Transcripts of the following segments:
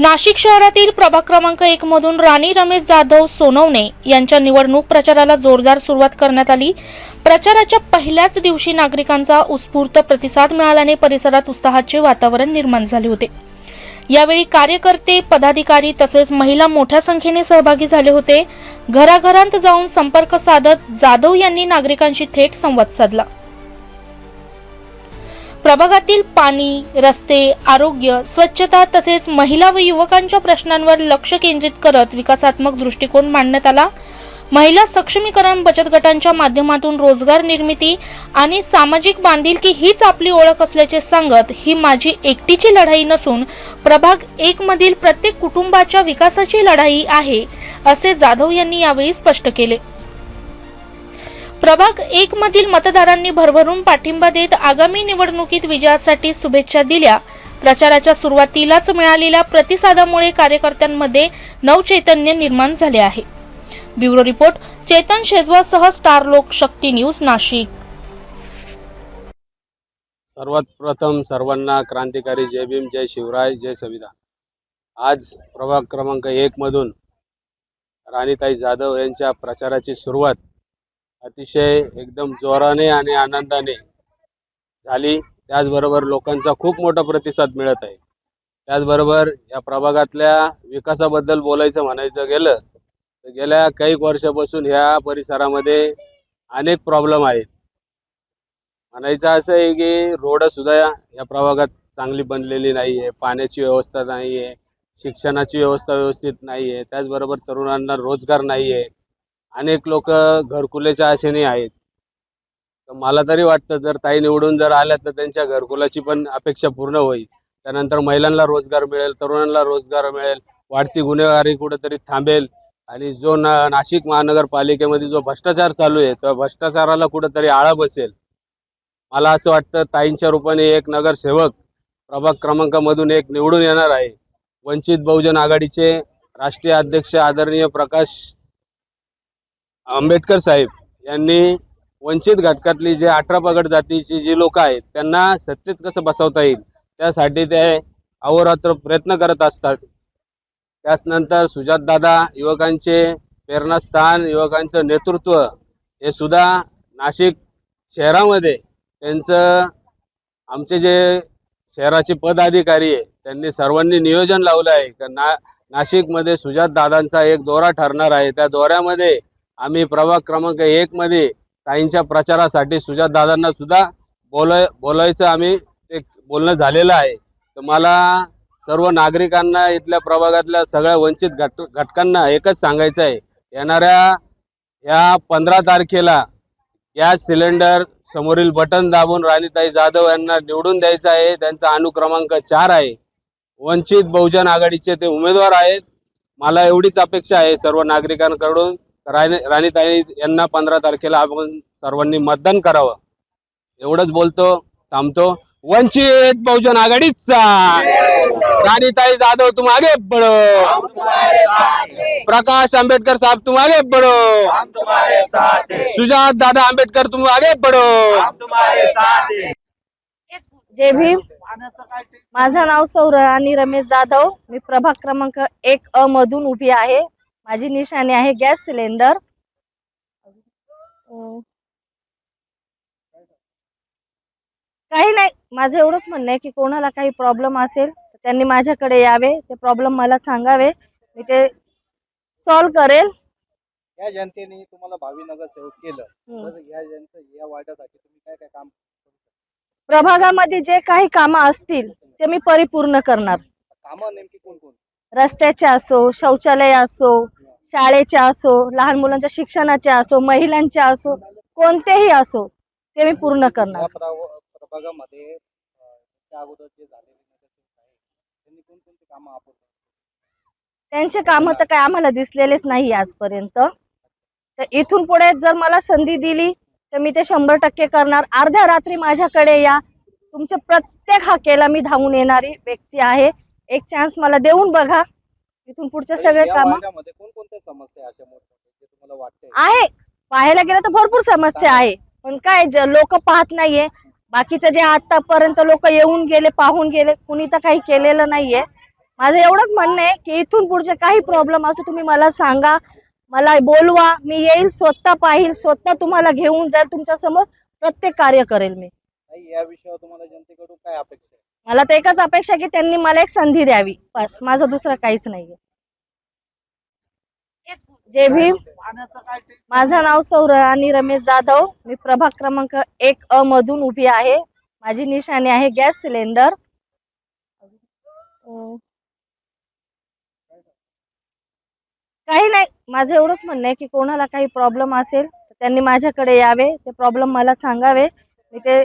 नाशिक शहरातील प्रभाग क्रमांक एक मधून राणी रमेश जाधव सोनवणे यांच्या निवडणूक प्रचाराला जोरदार सुरुवात करण्यात आली. प्रचाराच्या पहिल्याच दिवशी नागरिकांचा उत्स्फूर्त प्रतिसाद मिळाल्याने परिसरात उत्साहाचे वातावरण निर्माण झाले होते. यावेळी कार्यकर्ते पदाधिकारी तसेच महिला मोठ्या संख्येने सहभागी झाले होते. घराघरांत जाऊन संपर्क साधत जाधव यांनी नागरिकांशी थेट संवाद साधला. प्रभागातील पाणी रस्ते आरोग्य स्वच्छता तसेच महिला व युवकांच्या प्रश्नांवर लक्ष केंद्रित करत विकासात्मक दृष्टिकोन मांडण्यात आला. महिला सक्षमीकरण बचत गटांच्या माध्यमातून रोजगार निर्मिती आणि सामाजिक बांधिलकी हीच आपली ओळख असल्याचे सांगत ही माझी एकटीची लढाई नसून प्रभाग एक मधील प्रत्येक कुटुंबाच्या विकासाची लढाई आहे असे जाधव यांनी यावेळी स्पष्ट केले. प्रभाग एक मधील मतदारांनी भरभरून पाठिंबा देत आगामी निवडणुकीत विजयासाठी शुभेच्छा दिल्या. प्रचाराच्या सुरुवातीलाच मिळालेल्या प्रतिसादामुळे कार्यकर्त्यांमध्ये नवचैतन्य निर्माण झाले आहे. ब्युरो रिपोर्ट चेतन शेजवासह स्टार लोक शक्ती न्यूज नाशिक. सर्वात प्रथम सर्वांना क्रांतिकारी जय भीम जय शिवराय जय संविधान. आज प्रभाग क्रमांक एकमधून राणीताई जाधव यांच्या प्रचाराची सुरुवात अतिशय एकदम जोराने आणि आनंदाने झाली. त्याचबरोबर लोकांचा खूप मोठा प्रतिसाद मिळत आहे. त्याचबरोबर या प्रभागातल्या विकासाबद्दल बोलायचं म्हणायचं गेलं तर गेल्या काही वर्षापासून ह्या परिसरामध्ये अनेक प्रॉब्लेम आहेत. म्हणायचं असं आहे की रोड सुद्धा या प्रभागात चांगली बनलेली नाही आहे पाण्याची व्यवस्था नाही आहे शिक्षणाची व्यवस्था व्यवस्थित नाही आहे त्याचबरोबर तरुणांना रोजगार नाही आहे अनेक लोक घरकुलेच्या आशेने आहेत. तर मला तरी वाटतं जर ताई निवडून जर आल्या तर त्यांच्या घरकुलाची पण अपेक्षा पूर्ण होईल. त्यानंतर महिलांना रोजगार मिळेल तरुणांना रोजगार मिळेल वाढती गुन्हेगारी कुठेतरी थांबेल. आणि जो ना नाशिक महानगरपालिकेमध्ये जो भ्रष्टाचार चालू आहे त्या भ्रष्टाचाराला कुठेतरी आळा बसेल. मला असं वाटतं ताईंच्या रूपाने एक नगरसेवक प्रभाग क्रमांकामधून एक निवडून येणार आहे. वंचित बहुजन आघाडीचे राष्ट्रीय अध्यक्ष आदरणीय प्रकाश आंबेडकर साहेब यांनी वंचित घटकातली जे अठरा पगड जातीची जी लोक आहेत त्यांना सत्तेत कसं बसवता येईल त्यासाठी ते अहोरात्र प्रयत्न करत असतात. त्याचनंतर सुजातदादा युवकांचे प्रेरणास्थान युवकांचं नेतृत्व हे सुद्धा नाशिक शहरामध्ये त्यांचं आमचे जे शहराचे पदाधिकारी आहे त्यांनी सर्वांनी नियोजन लावलं आहे. का ना नाशिकमध्ये सुजात दादांचा एक दौरा ठरणार आहे. त्या दौऱ्यामध्ये आम्ही प्रभाग क्रमांक एकमध्ये ताईंच्या प्रचारासाठी सुजात दादांना सुद्धा बोलाय बोलायचं आम्ही एक बोलणं झालेलं आहे. तर मला सर्व नागरिकांना इथल्या प्रभागातल्या सगळ्या वंचित घट घटकांना एकच सांगायचं आहे. येणाऱ्या या पंधरा तारखेला गॅस सिलेंडर समोरील बटन दाबून राणीताई जाधव यांना निवडून द्यायचं आहे. त्यांचा अनुक्रमांक चार आहे. वंचित बहुजन आघाडीचे ते उमेदवार आहेत. मला एवढीच अपेक्षा आहे सर्व नागरिकांकडून. राणी राणीताई यांना पंधरा तारखेला आपण सर्वांनी मतदान करावं. एवढंच बोलतो थांबतो. वंचित बहुजन आघाडीचा. राणीताई जाधव तुम आगे बढ़ो प्रकाश आंबेडकर साहब तुम आगे बढ़ो सुजात दादा आंबेडकर तुम आगे बढ़ो जय भीम. माझं नाव सौर आणि रमेश जाधव. मी प्रभाग क्रमांक एक अ मधून उभी आहे. माझी निशाणी आहे गॅस सिलेंडर. अं, काही नाही माझं एवढंच म्हणणं आहे की कोणाला काही प्रॉब्लेम असेल तर त्यांनी माझ्याकडे यावे ते प्रॉब्लेम मला सांगावे. मी ते सॉल्व करेल. या जनतेने तुम्हाला भावी नगरसेवक केलं. हम्म. तर या जनते या वार्डासाठी तुम्ही काय काय काम प्रभागामध्ये जे काही कामं असतील ते मी परिपूर्ण करणार. कामं नेमकी कोण कोण रस्त्याचे असो शौचालय असो शाळेचे असो लहान मुलांच्या शिक्षणाचे असो महिलांचे असो कोणतेही असो ते मी पूर्ण करणार. त्यांचे कामं तर काय आम्हाला दिसलेलेच नाही आजपर्यंत. तर इथून पुढे जर मला संधी दिली तर मी ते शंभर टक्के करणार. अर्ध्या रात्री माझ्याकडे या. तुमच्या प्रत्येक हाकेला मी धावून येणारी व्यक्ती आहे. एक चान्स मला देऊन बघा. इथून पुढचे सगळे काम? कोणकोणत्या समस्या आहे अशा मोठमोठ्या जे तुम्हाला वाटते आहे. पाहायला गेलं तर भरपूर समस्या आहे. पण काय लोक पाहत नाहीये. बाकीचं जे आतापर्यंत लोक येऊन गेले पाहून गेले कुणी तर काही केलेलं नाहीये. माझं एवढंच म्हणणं आहे की इथून पुढचे काही प्रॉब्लेम असो तुम्ही मला सांगा मला बोलवा. मी येईल स्वतः पाहिल स्वतः तुम्हाला घेऊन जाईल तुमच्यासमोर प्रत्येक कार्य करेल मी. या विषयावर तुम्हाला जनतेकडून काय अपेक्षा मला तर एकच अपेक्षा की त्यांनी मला एक संधी द्यावी. बस माझं दुसरं काहीच नाहीये. जय भीम माझं नाव सौराणी रमेश जाधव. मी प्रभाग क्रमांक एक अ मधून उभी आहे. माझी निशाणी आहे गॅस सिलेंडर. काही नाही. माझं एवढंच म्हणणं आहे की कोणाला काही प्रॉब्लेम असेल तर त्यांनी माझ्याकडे यावे. ते प्रॉब्लेम मला सांगावे. मी ते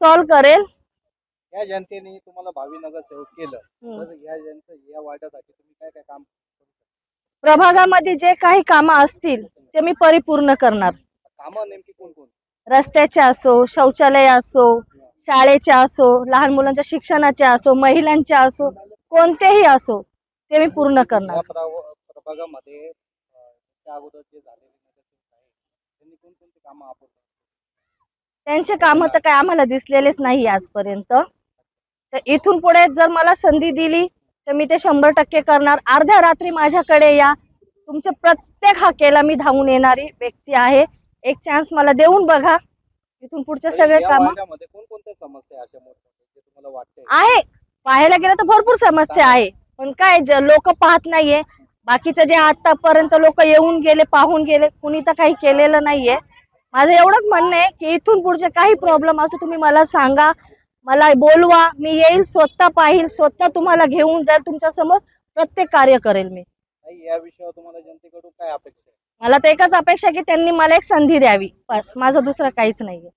सॉल्व करेल. या जनतेने तुम्हाला भावी नगरसेवक केलं हम्म. तर या जनते या वार्डासाठी तुम्ही काय काय काम प्रभागामध्ये जे काही कामं असतील ते मी परिपूर्ण करणार. कामं नेमकी कोण कोण रस्त्याचे असो शौचालय असो शाळेचे असो लहान मुलांच्या शिक्षणाचे असो महिलांचे असो कोणतेही असो ते मी पूर्ण करणार. प्रभागामध्ये त्या अगोदर जे झालेले त्यांनी कोणकोणती कामं आपण त्यांचे कामं तर काय आम्हाला दिसलेलेच नाही आजपर्यंत. तर इथून पुढे जर मला संधी दिली तर मी ते शंभर टक्के करणार. अर्ध्या रात्री माझ्याकडे या. तुमच्या प्रत्येक हाकेला मी धावून येणारी व्यक्ती आहे. एक चान्स मला देऊन बघा. इथून पुढचे सगळे काम. आहे. पाहायला गेलं तर भरपूर समस्या आहे. पण काय लोक पाहत नाहीये. बाकीचं जे आतापर्यंत लोक येऊन गेले पाहून गेले कुणी तर काही केलेलं नाहीये. माझं एवढंच म्हणणं आहे की इथून पुढचे काही प्रॉब्लेम असो तुम्ही मला सांगा मला बोलवा मी येईल स्वतः पाहिल स्वतः तुम्हाला घेऊन जाईल तुमच्यासमोर प्रत्येक कार्य करेल मी. या विषयावर तुम्हाला जनतेकडून काय अपेक्षा आहे? मला तर एकच अपेक्षा की त्यांनी मला एक संधी द्यावी. बस माझं दुसरं काहीच नाहीये.